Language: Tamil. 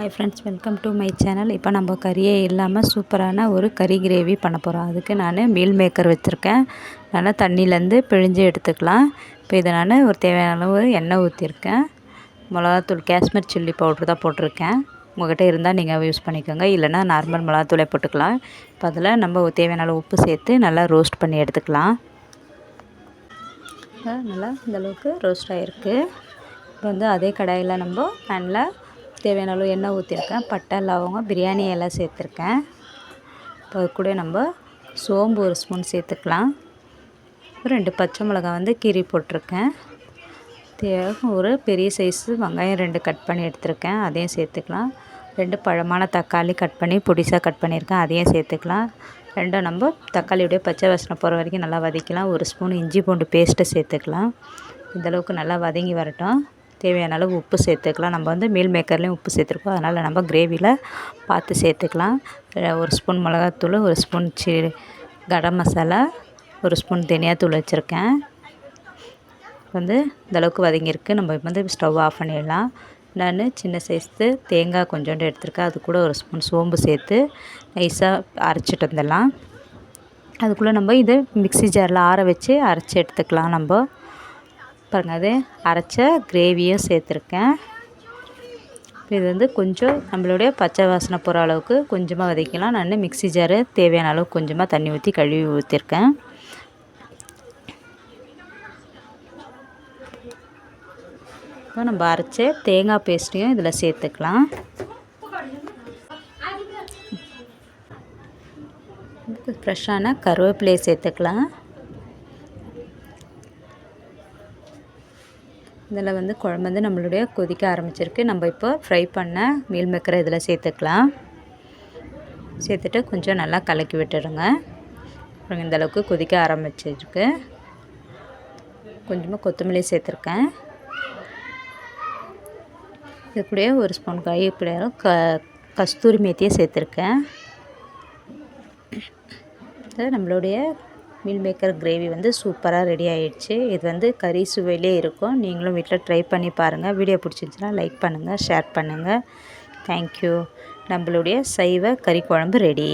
Hi friends welcome to my channel இப்போ நம்ம கறியே இல்லாமல் சூப்பரான ஒரு கறி கிரேவி பண்ண போகிறோம் அதுக்கு நான் மீல் மேக்கர் வச்சுருக்கேன். நல்லா தண்ணியிலேருந்து பிழிஞ்சு எடுத்துக்கலாம். இப்போ இதை நான் ஒரு தேவையான அளவு எண்ணெய் ஊற்றிருக்கேன் மிளகாத்தூள் காஷ்மீர் சில்லி பவுட்ரு தான் போட்டிருக்கேன். உங்கள்கிட்ட இருந்தால் நீங்கள் யூஸ் பண்ணிக்கோங்க. இல்லைனா நார்மல் மிளகாத்தூளே போட்டுக்கலாம். இப்போ அதில் நம்ம தேவையான அளவு உப்பு சேர்த்து நல்லா ரோஸ்ட் பண்ணி எடுத்துக்கலாம். நல்லா இந்தளவுக்கு ரோஸ்ட் ஆகிருக்கு இப்போ வந்து அதே கடாயில் நம்ம பேனில் தேவையான அளவு எண்ணெய் ஊற்றிருக்கேன் பட்டை லவங்கம் பிரியாணி எல்லாம் சேர்த்துருக்கேன். இப்போ கூட நம்ம சோம்பு ஒரு ஸ்பூன் சேர்த்துக்கலாம். ரெண்டு பச்சை மிளகாய் வந்து கீரி போட்டிருக்கேன். தேவை ஒரு பெரிய சைஸு வெங்காயம் ரெண்டு கட் பண்ணி எடுத்திருக்கேன். அதையும் சேர்த்துக்கலாம். ரெண்டு பழமான தக்காளி கட் பண்ணி பொடிசாக கட் பண்ணியிருக்கேன். அதையும் சேர்த்துக்கலாம். ரெண்டும் நம்ம தக்காளியுடைய பச்சை வாசனை போகிற வரைக்கும் நல்லா வதக்கலாம் ஒரு ஸ்பூன் இஞ்சி பூண்டு பேஸ்ட்டை சேர்த்துக்கலாம். இந்தளவுக்கு நல்லா வதங்கி வரட்டும். தேவையான அளவு உப்பு சேர்த்துக்கலாம். நம்ம வந்து மீல் மேக்கர்லேயும் உப்பு சேர்த்துருக்கோம். அதனால் நம்ம கிரேவியில் பார்த்து சேர்த்துக்கலாம். ஒரு ஸ்பூன் மிளகாத்தூள் ஒரு ஸ்பூன் சி கரம் மசாலா ஒரு ஸ்பூன் தனியாத்தூள் வச்சுருக்கேன். வந்து இந்தளவுக்கு வதங்கியிருக்கு. நம்ம வந்து ஸ்டவ் ஆஃப் பண்ணிடலாம். நான் சின்ன சைஸ்து தேங்காய் கொஞ்சோண்டு எடுத்துருக்கேன். அது கூட ஒரு ஸ்பூன் சோம்பு சேர்த்து நைஸாக அரைச்சிட்டு வந்துடலாம். அதுக்குள்ளே நம்ம இது மிக்சி ஜாரில் ஆற வச்சு அரைச்சி எடுத்துக்கலாம் நம்ம. பாருங்கள் அது அரைச்ச கிரேவியும் சேர்த்துருக்கேன். இது வந்து கொஞ்சம் நம்மளுடைய பச்சை வாசனை போகிற அளவுக்கு கொஞ்சமாக வதக்கலாம் நான் மிக்சி ஜாரு தேவையான அளவுக்கு கொஞ்சமாக தண்ணி ஊற்றி கழுவி ஊற்றிருக்கேன் இப்போ நம்ம அரைச்ச தேங்காய் பேஸ்ட்டையும் இதில் சேர்த்துக்கலாம். ஃப்ரெஷ்ஷான கருவேப்பிலையை சேர்த்துக்கலாம். இதில் வந்து குழம்பு வந்து நம்மளுடைய கொதிக்க ஆரம்பிச்சிருக்கு. நம்ம இப்போ ஃப்ரை பண்ண மீல் மேக்கரை இதில் சேர்த்துக்கலாம். சேர்த்துட்டு கொஞ்சம் நல்லா கலக்கி விட்டுடுங்க. அப்புறம் இந்தளவுக்கு கொதிக்க ஆரம்பிச்சிருக்கு. கொஞ்சமாக கொத்தமல்லி சேர்த்துருக்கேன். இது கூட ஒரு ஸ்பூன் காய் இப்படியும் க கஸ்தூரி மேத்தியை சேர்த்துருக்கேன். நம்மளுடைய மீல் மேக்கர் கிரேவி வந்து சூப்பராக ரெடி ஆகிடுச்சு இது வந்து கறி சுவையிலே இருக்கும். நீங்களும் வீட்டில் ட்ரை பண்ணி பாருங்கள் வீடியோ பிடிச்சிருந்துச்சின்னா லைக் பண்ணுங்கள் ஷேர் பண்ணுங்கள் தேங்க்யூ நம்மளுடைய சைவ கறி குழம்பு ரெடி